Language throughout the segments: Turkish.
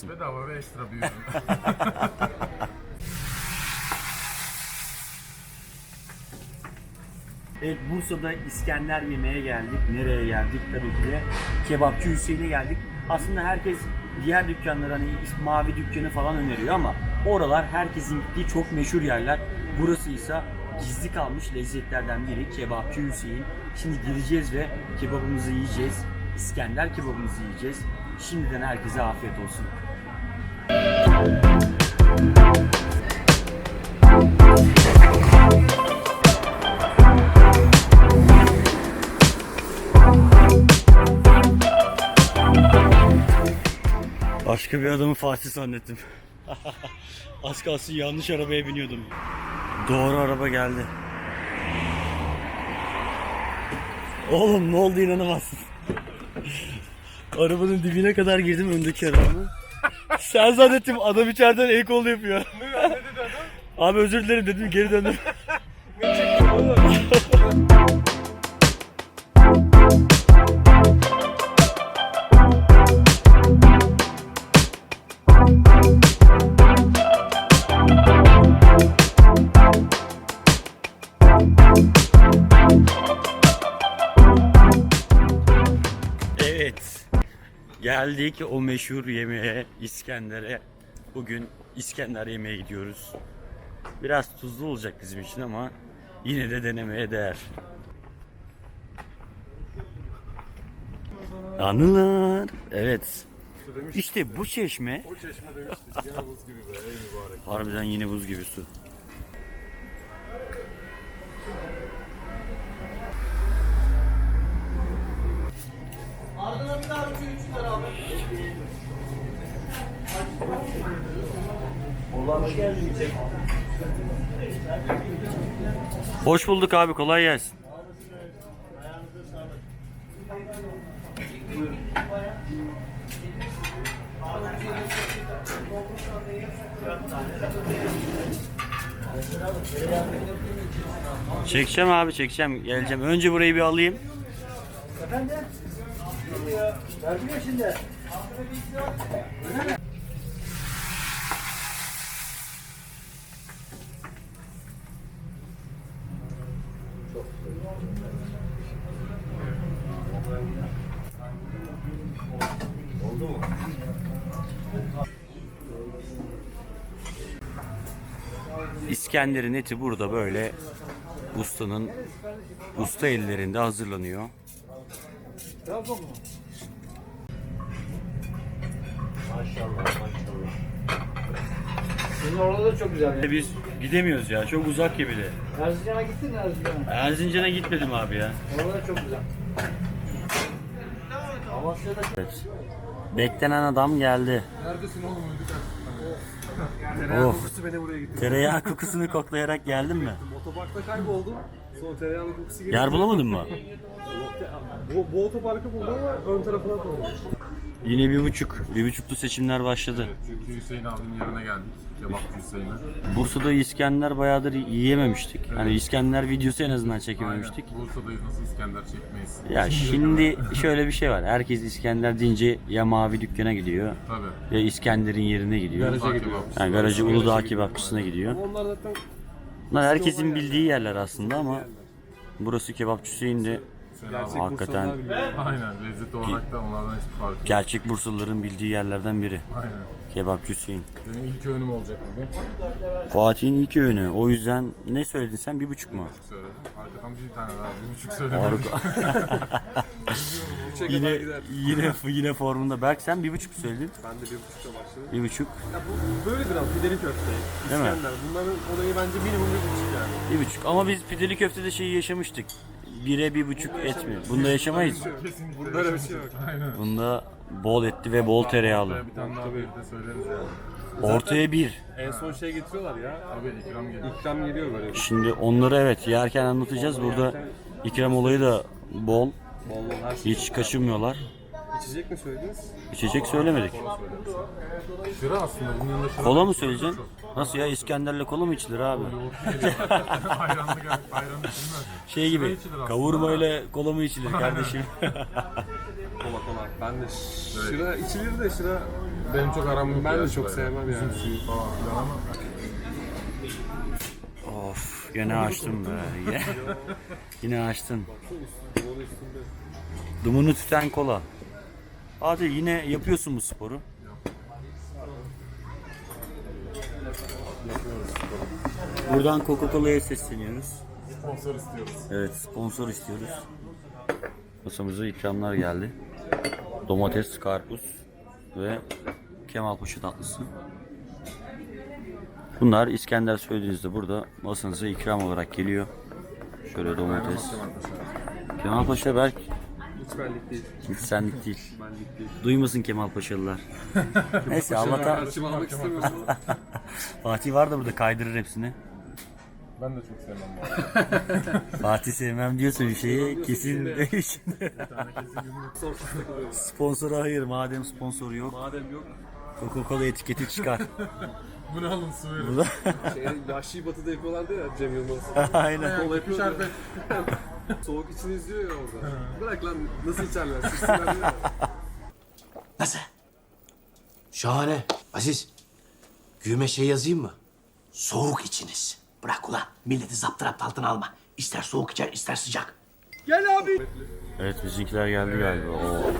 alabilirsin. Bedava ve ekstra bir ürün. Evet Bursa'da İskender yemeğe geldik. Nereye geldik? Tabii ki de kebapçı Hüseyin'e geldik. Aslında herkes diğer dükkanlar hani mavi dükkanı falan öneriyor ama oralar herkesin gittiği çok meşhur yerler. Burası ise gizli kalmış lezzetlerden biri kebapçı Hüseyin. Şimdi gireceğiz ve kebabımızı yiyeceğiz. İskender kebabımızı yiyeceğiz. Şimdiden herkese afiyet olsun. Başka bir adamı Fatih zannettim. Az kalsın yanlış arabaya biniyordum. Doğru araba geldi. Oğlum ne oldu inanamazsın. Arabanın dibine kadar girdim öndeki arabanın. Sen zannettim adam içeriden el kol yapıyor. Ne dedi adam? Abi özür dilerim dedim geri döndüm. Geldik o meşhur yemeğe İskender'e. Bugün İskender yemeğe gidiyoruz. Biraz tuzlu olacak bizim için ama yine de denemeye değer. Anılar. Evet. İşte bu çeşme o çeşme demiştik. Yine buz gibi be. Ey mübarek. harbiden yine buz gibi su. Hoş bulduk abi kolay gelsin. Çekeceğim abi çekeceğim geleceğim. Önce burayı bir alayım. İskender'in eti burada böyle ustanın usta ellerinde hazırlanıyor. Sizin orada da çok güzel. ya. Biz gidemiyoruz ya çok uzak gibi de. Erzincan'a gittin mi Erzincan'a? Erzincan'a gitmedim abi ya. Orada da çok güzel. Evet. Beklenen adam geldi. Neredesin oğlum öldük Of. Kokusu beni buraya gitti. Tereyağı kokusunu koklayarak geldin mi? Otoparkta kayboldum. Sonra tereyağının kokusu geldi. Yer bulamadın mı? Bu, bu otoparkı buldum ama ön tarafına koydum. Yine bir buçuk. Bir buçuklu seçimler başladı. Çünkü Hüseyin abinin yerine geldik. Hüseyin'e. Bursa'da İskender bayağıdır yiyememiştik. Hani İskender videosu en azından çekememiştik. Aynen. Bursa'dayız nasıl İskender çekmeyiz. Ya şimdi şöyle bir şey var. Herkes İskender deyince ya mavi dükkana gidiyor Tabii. ya İskender'in yerine gidiyor. Garaja gidiyor. Yani garajı Uludağ kebapçısına gidiyor. Onlar zaten Bunlar herkesin bildiği yerler aslında ama burası kebapçı Hüseyin de gerçek hakikaten Aynen lezzet olarak da onlardan hiçbir farkı yok. gerçek Bursalıların bildiği yerlerden biri. Aynen. Kebapçı Hüseyin. Benim ilk öğünüm olacak bugün. Fatih'in ilk öğünü. O yüzden ne söyledin sen? Bir buçuk mu? Söyledim. Arkadan bir tane daha, bir buçuk söyledim. Harika. yine, yine, yine formunda. Berk sen bir buçuk söyledin. Ben de bir buçukta başladım. Bir buçuk. Ya bu böyledir abi pideli köfte. Değil mi? İskender. Bunların olayı bence minimum bir buçuk yani. Bir buçuk. Ama biz pideli köftede şeyi yaşamıştık. Bire bir buçuk et mi? Bunda yaşamayız. Kesinlikle. Böyle bir şey yok. Aynen. Bunda bol etli ve bol tereyağlı. Bir tane daha bir de söyleriz yani. Ortaya bir. En son şey getiriyorlar ya. Abi ikram geliyor. İkram geliyor böyle. Şimdi onları evet yerken anlatacağız. Burada ikram olayı da bol. Bol bol her şey. Hiç kaçınmıyorlar. İçecek mi söylediniz? İçecek söylemedik. Şıra aslında bunun yanında şıra. Kola mı söyleyeceksin? Nasıl ya İskender'le kola mı içilir abi? Yoğurtlu geliyor. Ayranlı gel. Ayran içilmez. Şey gibi aslında. kavurmayla kola mı içilir kardeşim? Kola kola. ben de şıra içilir de şıra Benim çok aram yok. Ben de çok sevmem yani. Üzüm suyu falan filan ama. Of gene açtım be. Yine, yine açtın. Dumunu tüten kola. Hadi yine yapıyorsun bu sporu. Buradan Coca-Cola'ya sesleniyoruz. Sponsor istiyoruz. Evet sponsor istiyoruz. Masamıza ikramlar geldi. Domates, karpuz ve Kemalpaşa tatlısı. Bunlar İskender söylediğinizde burada masanıza ikram olarak geliyor. Şöyle domates. Kemalpaşa belki hiç benlik değil. hiç senlik değil. Benlik değil. Duymasın Kemalpaşalılar. Neyse Allah'tan Karşıma almak istemiyorum. Fatih var da burada kaydırır hepsini. Ben de çok sevmem bu arada. Fatih sevmem diyorsa bir şeyi kesin Sponsora hayır madem sponsor yok. Madem yok. Coca-Cola etiketi çıkar. Bu ne alın su verin. Burada Şey, Yahşi Batı'da yapıyorlardı ya Cem Yılmaz. aynen. Kola yapıyor ya. Şerbet. Soğuk için izliyor ya orada. Bırak lan nasıl içerler? Diyor. Nasıl? Şahane. Aziz, güğme şey yazayım mı? Soğuk içiniz. Bırak ulan. Milleti zaptırapt altına alma. İster soğuk içer, ister sıcak. Evet bizimkiler geldi galiba. Oo.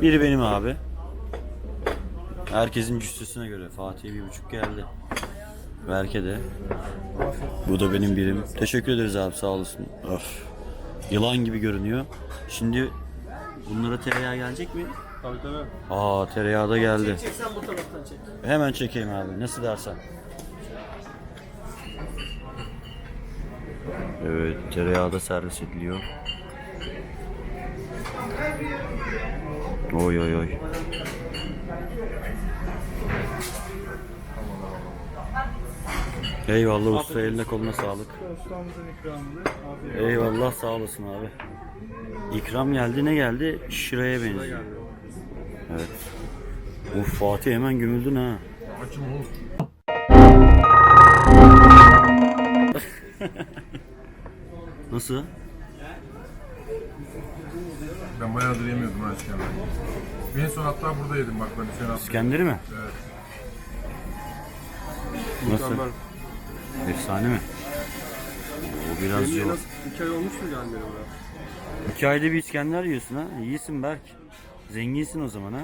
Biri benim abi. Herkesin cüssesine göre. Fatih'e bir buçuk geldi. Berke de. Bu da benim birim. Teşekkür ederiz abi sağ olasın. Öf. Yılan gibi görünüyor. Şimdi bunlara tereyağı gelecek mi? Tabii tabii. Aa tereyağı da geldi. Çeksen bu taraftan çek. Hemen çekeyim abi. Nasıl dersen. Evet, tereyağı da servis ediliyor. Oy oy oy. Eyvallah usta eline koluna sağlık. Ustamızın ikramını. Afiyet Eyvallah sağ olasın abi. İkram geldi ne geldi? Şıraya benziyor. Evet. Uf Fatih hemen gömüldün ha. Açım oğlum. Nasıl? Ben bayağıdır yemiyordum ha İskender. En son hatta burada yedim bak ben Hüseyin abi. İskender'i mi? Evet. Nasıl? Mükemmel. Efsane mi? O biraz Benim en zor. iki ay olmuş mu gelmedi buraya? İki ayda bir İskender yiyorsun ha. İyisin Berk. Zenginsin o zaman ha.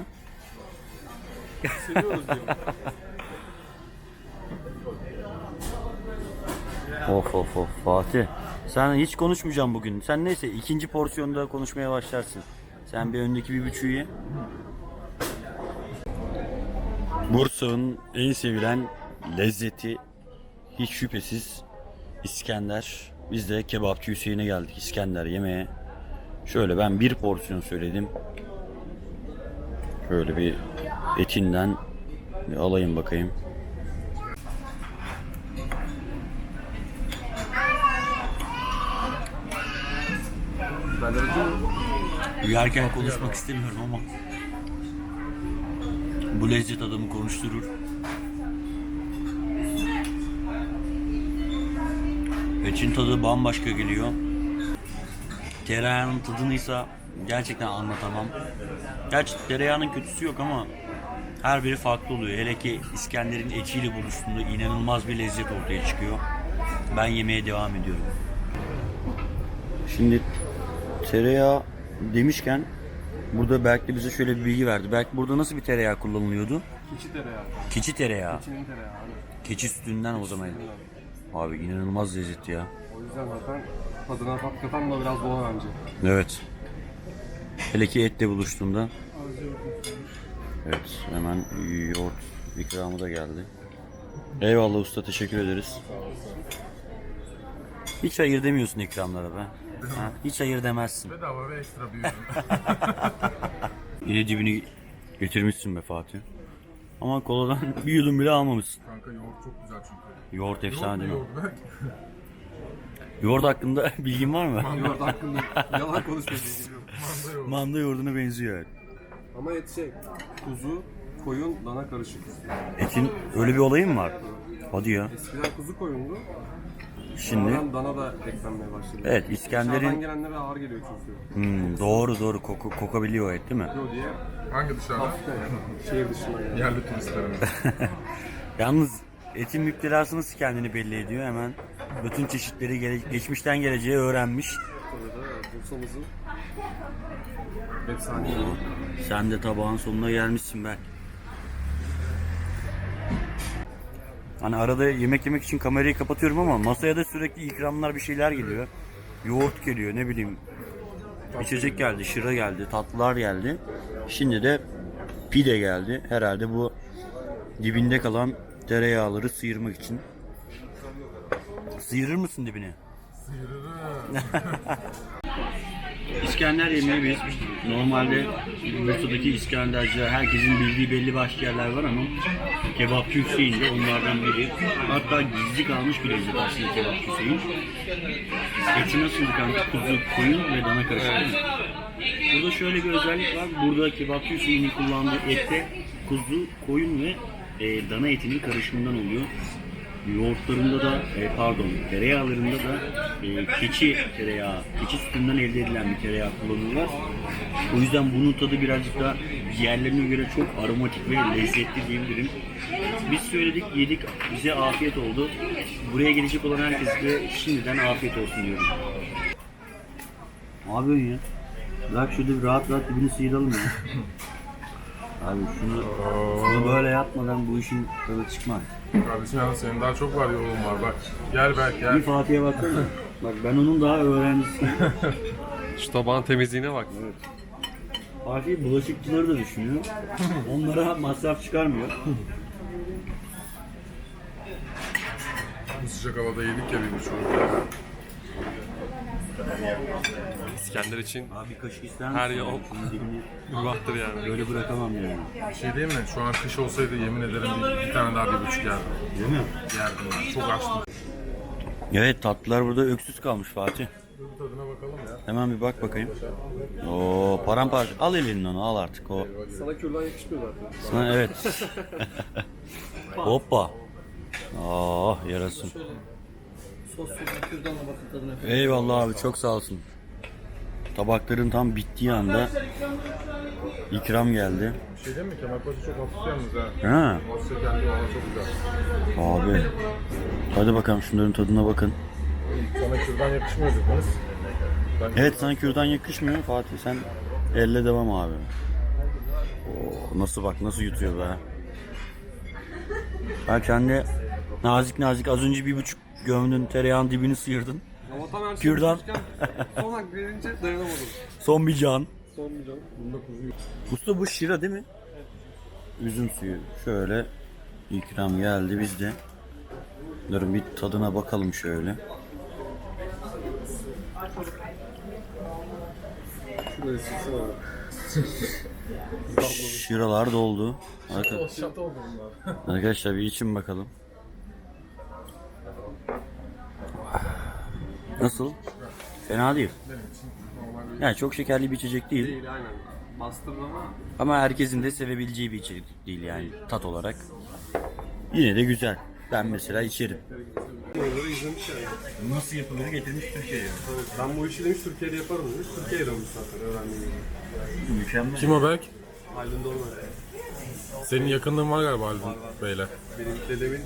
Seviyoruz. Of of of Fatih. Sen hiç konuşmayacağım bugün. Sen neyse ikinci porsiyonda konuşmaya başlarsın. Sen bir öndeki bir buçuğu ye. Bursa'nın en sevilen lezzeti hiç şüphesiz İskender. Biz de kebapçı Hüseyin'e geldik İskender yemeye. Şöyle ben bir porsiyon söyledim. Şöyle bir etinden bir alayım bakayım. Uyarken konuşmak istemiyorum ama bu lezzet adamı konuşturur. Etin tadı bambaşka geliyor. Tereyağının tadınıysa gerçekten anlatamam. Gerçi tereyağının kötüsü yok ama her biri farklı oluyor. Hele ki İskender'in etiyle buluştuğunda inanılmaz bir lezzet ortaya çıkıyor. Ben yemeye devam ediyorum. Şimdi tereyağı demişken burada Berk de bize şöyle bir bilgi verdi. Berk burada nasıl bir tereyağı kullanılıyordu? keçi tereyağı. Keçi tereyağı. Keçinin tereyağı. Keçi sütünden o zaman. Abi inanılmaz lezzetli ya. O yüzden zaten tadına tat katan da biraz dolar bence. Evet. Hele ki etle buluştuğunda. Evet hemen yoğurt ikramı da geldi. Eyvallah usta teşekkür ederiz. Hiç hayır demiyorsun ikramlara be. Ha, hiç hayır demezsin. Bedava ve ekstra ürün. Yine dibini getirmişsin be Fatih. Ama koladan bir yudum bile almamışsın. Kanka yoğurt çok güzel çünkü. Yoğurt efsane değil mi? Yoğurt yoğurt. Hakkında bilgin var mı? Yoğurt hakkında yalan konuşmayayım. Manda yoğurt. Manda yoğurduna benziyor. evet. Ama et şey, kuzu, koyun, dana karışık. Etin öyle bir olayı mı var? Hadi ya. Eskiden kuzu koyundu. Şimdi Danadan dana da eklenmeye başladı. evet Dışarıdan İskender'in gelenlere ağır geliyor çünkü. Hmm, doğru doğru koku, kokabiliyor et değil mi? Yo diye Hangi dışarıda? şehir dışına yani. Yerli turistlerimiz. Yalnız etin müptelası nasıl kendini belli ediyor hemen bütün çeşitleri gele- geçmişten geleceğe öğrenmiş. Burada da Bursa'mızın efsane. Sen de tabağın sonuna gelmişsin ben. Hani arada yemek yemek için kamerayı kapatıyorum ama masaya da sürekli ikramlar bir şeyler geliyor. Yoğurt geliyor ne bileyim. İçecek geldi, şıra geldi, tatlılar geldi. Şimdi de pide geldi. Herhalde bu dibinde kalan tereyağları sıyırmak için. Sıyırır mısın dibini? İskender yemeği biz normalde Bursa'daki İskenderciler herkesin bildiği belli başlı yerler var ama kebapçı Hüseyin de onlardan biri. Hatta gizli kalmış bir lezzet aslında kebapçı Hüseyin. Eti nasıl kanka? Kuzu, koyun ve dana karışık değil? Burada şöyle bir özellik var. Burada kebapçı Hüseyin'in kullandığı ette kuzu, koyun ve e, dana etinin karışımından oluyor. Yoğurtlarında da e, pardon tereyağlarında da e, keçi tereyağı, keçi sütünden elde edilen bir tereyağı kullanıyorlar. O yüzden bunun tadı birazcık daha diğerlerine göre çok aromatik ve lezzetli diyebilirim. Biz söyledik, yedik, bize afiyet oldu. Buraya gelecek olan herkese de şimdiden afiyet olsun diyorum. Ne yapıyorsun ya? Bırak şurada bir rahat rahat dibini sıyıralım ya. Abi şunu, şunu böyle yapmadan bu işin tadı çıkmaz. Kardeşim yalnız senin daha çok var yolun var bak. Gel Berk Bir gel. Fatih'e baksana. Bak ben onun daha öğrencisiyim. Şu tabağın temizliğine bak. Fatih bulaşıkçıları da düşünüyor. Onlara masraf çıkarmıyor. Bu sıcak havada yedik ya bir buçuk. İskender için Abi bir kaşık ister misin? Her Şunun dibini mübahtır yani. böyle bırakamam yani. Şey değil mi? Şu an kış olsaydı yemin ederim bir, bir tane daha bir buçuk yerdim. Değil mi? Yerdim ben. Çok açtım. Evet tatlılar burada öksüz kalmış Fatih. Bir tadına bakalım ya. Hemen bir bak bakayım. Oo paramparça. Al elinden onu al artık o. Sana kürdan yakışmıyor zaten. Sana evet. Hoppa. Ah yarasın. Sos sosu kürdanla bakın tadına. Eyvallah abi çok sağ olsun. Tabakların tam bittiği anda ikram geldi. Bir şey değil mi? Kemalpaşa çok hafif yalnız ha. Ha Az şekerli ama çok güzel. abi. Hadi bakalım şunların tadına bakın. Sana kürdan yakışmıyor dediniz. Ben Evet sana kürdan yakışmıyor Fatih sen elle devam abi. Oo, nasıl bak nasıl yutuyor be. Bak sen de nazik nazik az önce bir buçuk gömdün tereyağın dibini sıyırdın. Ama tam her şey Kürdan. Son hak verince dayanamadım. Son bir can. Son bir canım. Bunda kuzu Usta bu şira değil mi? Üzüm suyu. Şöyle ikram geldi bizde. Durun bir tadına bakalım şöyle. Şuraya silsin abi. Şıralar doldu. Arka-. Arkadaşlar bir için bakalım. Nasıl? Fena değil. Yani çok şekerli bir içecek değil. Değil aynen. Bastırın ama Ama herkesin de sevebileceği bir içecek değil yani tat olarak. Yine de güzel. Ben mesela içerim. Oraları izlemiş yani. Nasıl yapılır getirmiş Türkiye'ye. Ben bu işi demiş Türkiye'de yaparım demiş. Türkiye'ye dönmüş zaten öğrendiğim gibi. Mükemmel. Kim o Berk? Aydın Dorman. Senin yakınlığın var galiba Haldun Bey'le. Benim dedemin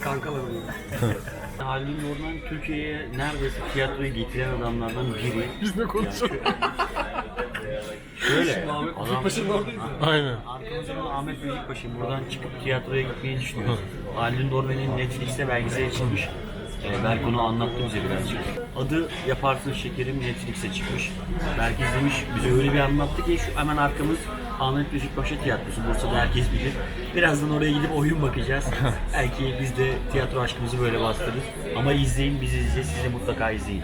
kankalarım. Halil Norman Türkiye'ye neredeyse tiyatroyu getiren adamlardan biri. Biz ne konuşuyoruz? Şöyle. Ahmet adam, Kutlupaşa'nın oradayız. Aynen. Arkamızda Ahmet Büyükbaşı buradan çıkıp tiyatroya gitmeyi düşünüyor. Halil Norman'in Netflix'te belgeseli çıkmış. Ee, Berk onu anlattı bize birazcık. Adı Yaparsın Şekerim Netflix'e çıkmış. Berk izlemiş, bize öyle bir anlattı ki şu hemen arkamız Ahmet Büyükbaşı Tiyatrosu. Bursa'da herkes bilir. Birazdan oraya gidip oyun bakacağız. Belki biz de tiyatro aşkımızı böyle bastırırız. Ama izleyin, biz izleyeceğiz. Siz de mutlaka izleyin.